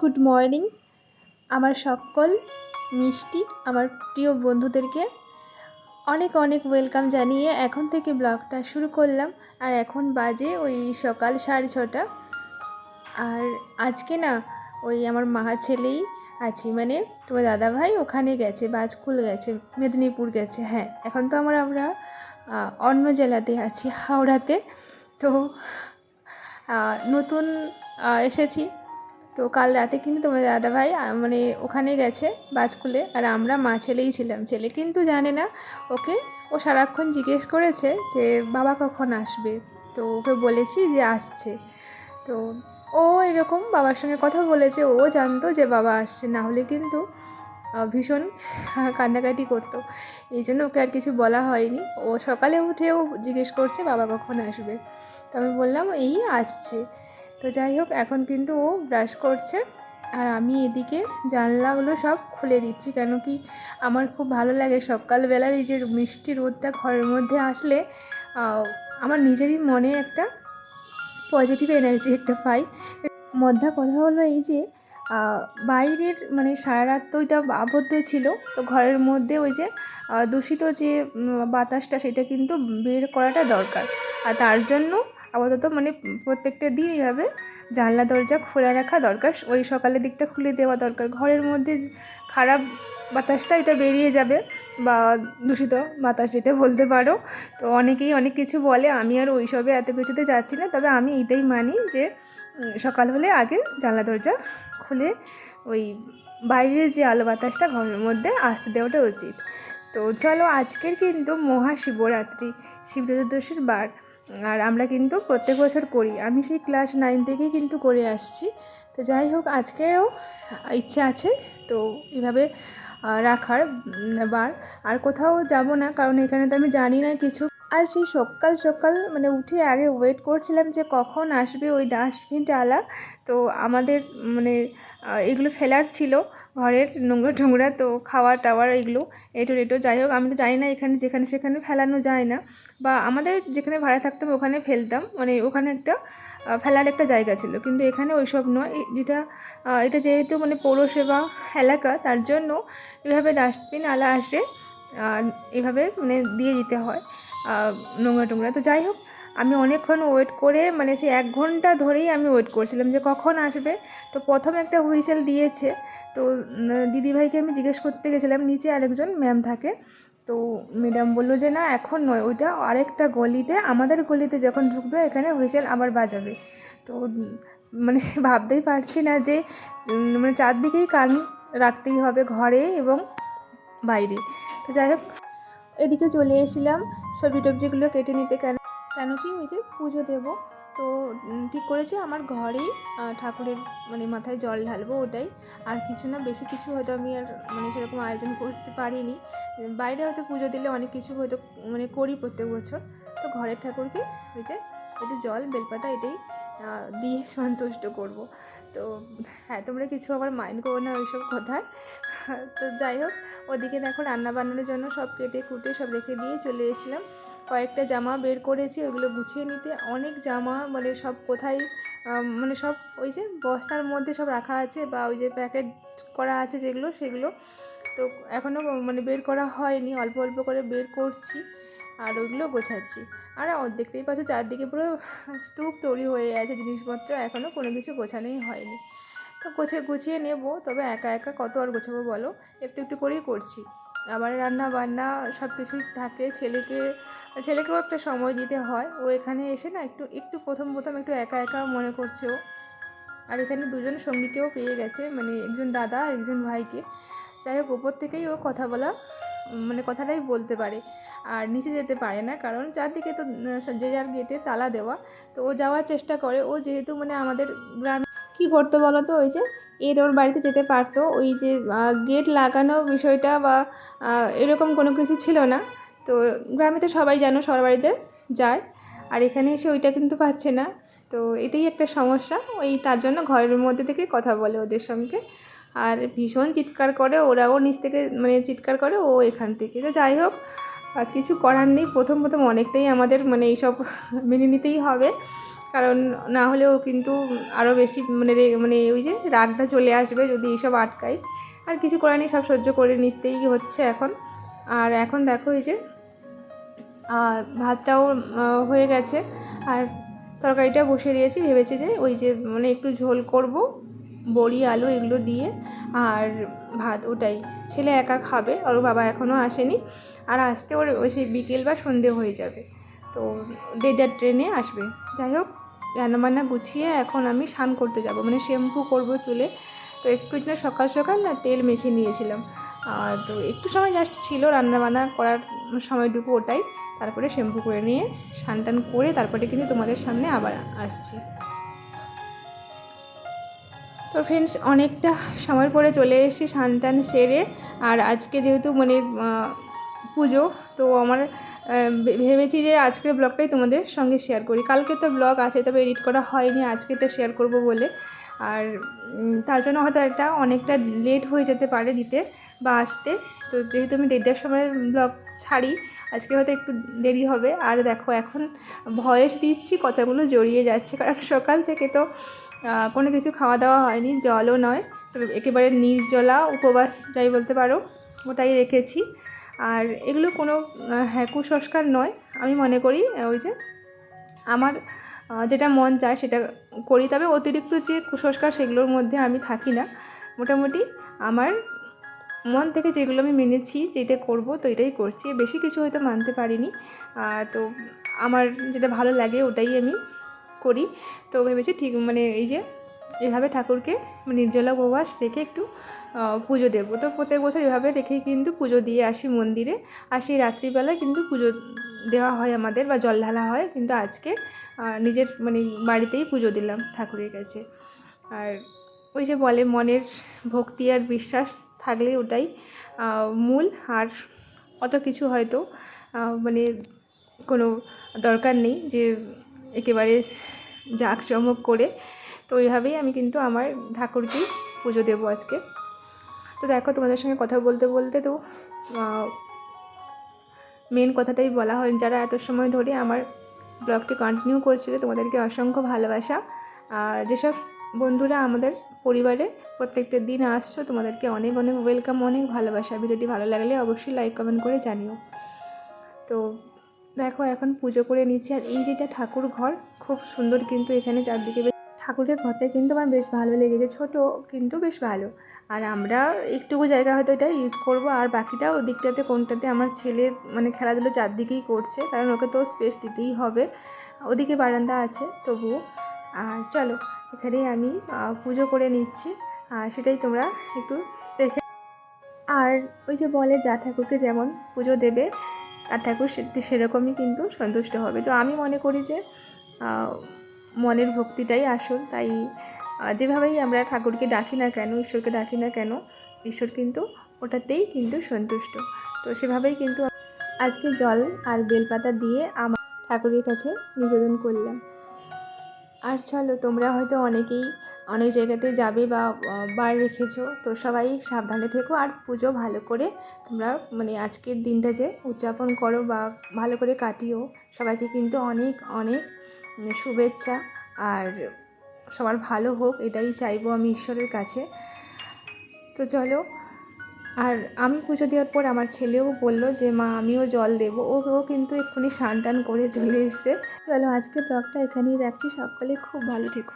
Good morning. আমার সকল মিষ্টি, আমার প্রিয় বন্ধুদেরকে অনেক অনেক ওয়েলকাম জানিয়ে এখন থেকে ব্লগটা শুরু করলাম। আর এখন বাজে ওই সকাল সাড়ে ছটা। আর আজকে না, ওই আমার মা ছেলেই আছি। মানে তোমার দাদা ভাই ওখানে গেছে, বাজকুল গেছে, মেদিনীপুর গেছে। হ্যাঁ এখন তো আমার, আমরা অন্য জেলাতে আছি, হাওড়াতে। তো নতুন এসেছি। তো কাল রাতে কিন্তু তোমার দাদা ভাই মানে ওখানে গেছে বাজকুলে আর আমরা মা ছেলেই ছিলাম। ছেলে কিন্তু জানে না ওকে। ও সারাক্ষণ জিজ্ঞেস করেছে যে, বাবা কখন আসবে? তো ওকে বলেছি যে, আসছে। তো ও এরকম বাবার সঙ্গে কথা বলেছে। ও জানতো যে, বাবা আসছে। না হলে কিন্তু ভীষণ কান্নাকাটি করতো। এই জন্য ওকে আর কিছু বলা হয়নি। ও সকালে উঠেও জিজ্ঞেস করছে, বাবা কখন আসবে? তো আমি বললাম, এই আসছে। তো যাই হোক, এখন কিন্তু ও ব্রাশ করছে। আর আমি এদিকে জানলাগুলো সব খুলে দিচ্ছি, কেন কি আমার খুব ভালো লাগে সকালবেলার এই যে মিষ্টি রোদটা ঘরের মধ্যে আসলে আমার নিজেরই মনে একটা পজিটিভ এনার্জি একটা পাই। মধ্যা কথা হলো এই যে বাইরের মানে সারা রাত তো ওইটা আবদ্ধ ছিল, তো ঘরের মধ্যে ওই যে দূষিত যে বাতাসটা সেটা কিন্তু বের করাটা দরকার। আর তার জন্য আপাতত মানে প্রত্যেকটা দিন এইভাবে জানলা, দরজা খোলা রাখা দরকার। ওই সকালের দিকটা খুলে দেওয়া দরকার। ঘরের মধ্যে খারাপ বাতাসটা এটা বেরিয়ে যাবে বা দূষিত বাতাস যেটা বলতে পারো। তো অনেকেই অনেক কিছু বলে। আমি আর ওইসবে এত কিছুতে যাচ্ছি না। তবে আমি এটাই মানি যে সকাল হলে আগে জানলা, দরজা খুলে ওই বাইরের যে আলো বাতাসটা ঘরের মধ্যে আসতে দেওয়াটা উচিত। তো চলো আজকের কিন্তু মহাশিবরাত্রি শিব চতুর্দশীর বার। আর আমরা কিন্তু প্রত্যেক বছর করি। আমি সেই ক্লাস নাইন থেকেই কিন্তু করে আসছি। তো যাই হোক, আজকেও ইচ্ছে আছে তো এভাবে রাখার বার। আর কোথাও যাব না, কারণ এখানে তো আমি জানি না কিছু। আর সেই সকাল সকাল মানে উঠে আগে ওয়েট করছিলাম যে কখন আসবে ওই ডাস্টবিনটা আলা তো আমাদের মানে এগুলো ফেলার ছিল, ঘরের নোংরা টোংরা তো খাওয়া টাওয়ার এগুলো এটো এটো যাই হোক, আমি তো জানি না এখানে যেখানে সেখানে ফেলানো যায় না। বা আমাদের যেখানে ভাড়া থাকতাম ওখানে ফেলতাম। মানে ওখানে একটা ফেলার একটা জায়গা ছিল। কিন্তু এখানে ওইসব নয়। যেটা এটা যেহেতু মানে পৌরসেবা এলাকা, তার জন্য এভাবে ডাস্টবিন আলা আসে, আর এভাবে মানে দিয়ে দিতে হয় নোংরা টোংরা। তো যাই হোক, আমি অনেকক্ষণ ওয়েট করে মানে সেই এক ঘণ্টা ধরেই আমি ওয়েট করছিলাম যে কখন আসবে। তো প্রথম একটা হুইসেল দিয়েছে। তো দিদিভাইকে আমি জিজ্ঞেস করতে গেছিলাম, নিচে আরেকজন ম্যাম থাকে। তো ম্যাডাম বলল যে, না, এখন নয়, ওইটা আরেকটা গলিতে, আমাদের গলিতে যখন ঢুকবে, এখানে হুইসেল আবার বাজাবে। তো মানে ভাবতেই পারছি না যে মানে চারদিকেই কান রাখতেই হবে ঘরে এবং বাইরে। তো যাই হোক, এদিকে চলে এসেছিলাম। সবজি টবজিগুলো কেটে নিতে কেন কেন কি যে পুজো দেবো। তো ঠিক করেছি। আমার ঘরেই ঠাকুরের মানে মাথায় জল ঢালবো ওটাই। আর কিছু না, বেশি কিছু হয়তো আমি আর মানে সেরকম আয়োজন করতে পারিনি। বাইরে হয়তো পুজো দিলে অনেক কিছু হয়তো মানে করি প্রত্যেক বছর। তো ঘরের ঠাকুরকে, ওই যে, একটু জল, বেলপাতা এটাই দিয়ে সন্তুষ্ট করব। তো হ্যাঁ তোমরা কিছু আবার মাইন্ড করো না ওইসব কথায় তো যাই হোক, ওদিকে দেখো রান্না বান্নার জন্য সব কেটে কুটে সব রেখে দিয়ে চলে এসেছিলাম। কয়েকটা জামা বের করেছি ওগুলো গুছিয়ে নিতে। অনেক জামা মানে সব কোথায় মানে সব ওই যে বস্তার মধ্যে সব রাখা আছে বা ওই যে প্যাকেট করা আছে যেগুলো, সেগুলো। তো এখনও মানে বের করা হয়নি, অল্প অল্প করে বের করছি আর ওইগুলো গোছাচ্ছি। আর দেখতেই পাচ্ছ চারদিকে পুরো স্তূপ তৈরি হয়ে আছে, জিনিসপত্র এখনও কোনো কিছু গোছানোই হয়নি। তো গোছে গুছিয়ে নেব, তবে একা একা কত আর গোছাবো বলো? একটু একটু করেই করছি। আবার রান্না বান্না সব কিছুই থাকে। ছেলেকে, ছেলেকেও একটা সময় দিতে হয়। ও এখানে এসে না একটু একটু প্রথম প্রথম একটু একা একা মনে করছে ও। আর এখানে দুজন সঙ্গীকেও পেয়ে গেছে মানে একজন দাদা আর একজন ভাইকে। যাই হোক, ওপর থেকেই ও কথা বলা মানে কথাটাই বলতে পারে। আর নিচে যেতে পারে না, কারণ চারদিকে তো, যে যার গেটে তালা দেওয়া, তো ও যাওয়ার চেষ্টা করে। ও যেহেতু মানে আমাদের গ্রামে কী করতো বলো তো ওই যে এর ওর বাড়িতে যেতে পারতো। ওই যে গেট লাগানো বিষয়টা বা এরকম কোনো কিছু ছিল না। তো গ্রামে তো সবাই জানো, সবার বাড়িতে যায়। আর এখানে এসে ওইটা কিন্তু পাচ্ছে না। তো এটাই একটা সমস্যা। ওই তার জন্য ঘরের মধ্যে থেকে কথা বলে ওদের সঙ্গে। আর ভীষণ চিৎকার করে, ওরাও নিচ থেকে মানে চিৎকার করে, ও এখান থেকে। তো যাই হোক কিছু করার নেই। প্রথম প্রথম অনেকটাই আমাদের মানে এইসব মেনে নিতেই হবে। কারণ না হলেও কিন্তু আরও বেশি মানে মানে ওই যে রাগটা চলে আসবে যদি এইসব আটকাই। আর কিছু করার নেই, সব সহ্য করে নিতেই হচ্ছে এখন। আর এখন দেখো এই যে ভাতটাও হয়ে গেছে। আর তরকারিটা বসিয়ে দিয়েছি, ভেবেছি যে ওই যে মানে একটু ঝোল করব, বড়ি, আলু এগুলো দিয়ে। আর ভাত ওটাই। ছেলে একা খাবে, আর ওর বাবা এখনও আসেনি। আর আসতে ওর ওই সেই বিকেল বা সন্ধে হয়ে যাবে। তো দেড়টার ট্রেনে আসবে। যাই হোক রান্নাবান্না গুছিয়ে এখন আমি স্নান করতে যাব। মানে শ্যাম্পু করব চুলে। তো একটু জন্য সকাল সকাল না তেল মেখে নিয়েছিলাম। তো একটু সময় জাস্ট ছিল রান্নাবান্না করার সময়টুকু ওটাই। তারপরে শ্যাম্পু করে নিয়ে স্নান টান করে তারপরে কিন্তু তোমাদের সামনে আবার আসছি। তো ফ্রেন্ডস অনেকটা সময় পরে চলে এসেছি স্নান টান সেরে। আর আজকে যেহেতু মানে পুজো। তো আমার ভেবেছি যে আজকের ব্লগটাই তোমাদের সঙ্গে শেয়ার করি। কালকে তো ব্লগ আছে, তবে এডিট করা হয়নি আজকে এটা শেয়ার করব বলে। আর তার জন্য হয়তো এটা অনেকটা লেট হয়ে যেতে পারে দিতে বা আসতে। তো যেহেতু আমি দেড়টার সময় ব্লগ ছাড়ি, আজকে হয়তো একটু দেরি হবে। আর দেখো, এখন ভয়েস দিচ্ছি, কথাগুলো জড়িয়ে যাচ্ছে। কারণ সকাল থেকে তো কোনো কিছু খাওয়া দাওয়া হয়নি, জলও নয়। তবে একেবারে নির্জলা উপবাস যাই বলতে পারো, ওটাই রেখেছি। আর এগুলো কোনো হ্যাঁ কুসংস্কার নয়। আমি মনে করি ওই যে আমার যেটা মন চায় সেটা করি। তবে অতিরিক্ত যে কুসংস্কার সেগুলোর মধ্যে আমি থাকি না। মোটামুটি আমার মন থেকে যেগুলো আমি মেনেছি, যেটা করব, তো এটাই করছি। বেশি কিছু হয়তো মানতে পারিনি। তো আমার যেটা ভালো লাগে ওটাই আমি করি। তো ভেবেছি ঠিক মানে এই যে এভাবে ঠাকুরকে নির্জলা উপবাস রেখে একটু পুজো দেবো। তো প্রত্যেক বছর এভাবে রেখেই কিন্তু পুজো দিয়ে আসি মন্দিরে। আর সেই রাত্রিবেলায় কিন্তু পুজো দেওয়া হয় আমাদের বা জল ঢালা হয় কিন্তু আজকে নিজের মানে বাড়িতেই পুজো দিলাম ঠাকুরের কাছে। আর ওই যে বলে মনের ভক্তি আর বিশ্বাস থাকলে ওটাই মূল। আর অত কিছু হয়তো মানে কোনো দরকার নেই যে একেবারে জাঁকজমক করে তো ওইভাবেই আমি কিন্তু আমার ঠাকুরকেই পুজো দেবো আজকে। তো দেখো তোমাদের সঙ্গে কথা বলতে বলতে তো মেন কথাটাই বলা হয়, যারা এত সময় ধরে আমার ব্লগটি কন্টিনিউ করছিলে, তোমাদেরকে অসংখ্য ভালোবাসা। আর যেসব বন্ধুরা আমাদের পরিবারে প্রত্যেকটা দিন আসছো, তোমাদেরকে অনেক অনেক ওয়েলকাম অনেক ভালোবাসা। ভিডিওটি ভালো লাগলে অবশ্যই লাইক কমেন্ট করে জানিও। তো দেখো এখন পুজো করে নিচ্ছি, আর এই যেটা ঠাকুর ঘর, খুব সুন্দর কিন্তু এখানে চারদিকে ঠাকুরের ঘরটা কিন্তু আমার বেশ ভালো লেগেছে, ছোট কিন্তু বেশ ভালো। আর আমরা একটুকু জায়গা হয়তো এটা ইউজ করব, আর বাকিটা ওদিকটাতে কোনটাতে আমার ছেলে মানে খেলাধুলো চারদিকেই করছে, কারণ ওকে তো স্পেস দিতেই হবে। ওদিকে বারান্দা আছে, তবুও। আর চলো, এখানেই আমি পুজো করে নিচ্ছি, আর সেটাই তোমরা একটু দেখে আর ওই যে বলে যা ঠাকুরকে যেমন পুজো দেবে, তার ঠাকুর সেরকমই কিন্তু সন্তুষ্ট হবে। তো আমি মনে করি যে মনের ভক্তিটাই আসল। তাই যেভাবেই আমরা ঠাকুরকে ডাকি না কেন, ঈশ্বরকে ডাকি না কেন, ঈশ্বর কিন্তু ওটাতেই কিন্তু সন্তুষ্ট। তো সেভাবেই কিন্তু আজকে জল আর বেলপাতা দিয়ে আমার ঠাকুরের কাছে নিবেদন করলাম। আর চলো, তোমরা হয়তো অনেকেই অনেক জায়গাতে যাবে বা বার রেখেছো, তো সবাই সাবধানে থেকো আর পুজো ভালো করে তোমরা মানে আজকের দিনটা যে উদযাপন করো বা ভালো করে কাটিও, সবাইকে কিন্তু অনেক অনেক শুভেচ্ছা আর সবার ভালো হোক, এটাই চাইব আমি ঈশ্বরের কাছে। তো চলো, আর আমি পুজো দেওয়ার পর আমার ছেলেও বলল যে, মা, আমিও জল দেব। ও ও কিন্তু এক্ষুনি স্নান টান করে চলে এসছে। চলো আজকে ব্লগটা এখানেই রাখছি। সকলে খুব ভালো থেকো।